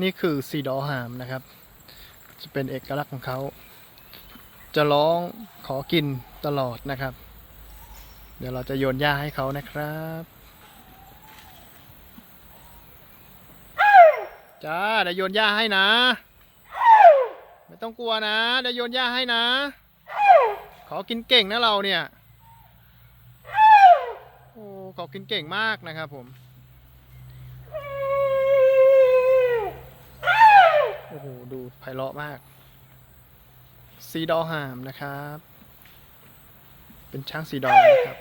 นี่คือซีดอร์ฮามนะครับ จะเป็นเอกลักษณ์ของเขา จะร้องขอกินตลอดนะครับ เดี๋ยวเราจะโยนหญ้าให้เขานะครับจ้าเดี๋ยวโยนหญ้าให้นะ ไม่ต้องกลัวนะเดี๋ยวโยนหญ้าให้นะ ขอกินเก่งนะเราเนี่ยโอ้ขอกินเก่งมากนะครับผม โอ้โห ดูไพเราะมาก ซีดอหามนะครับ เป็นช้างซีดอนะครับ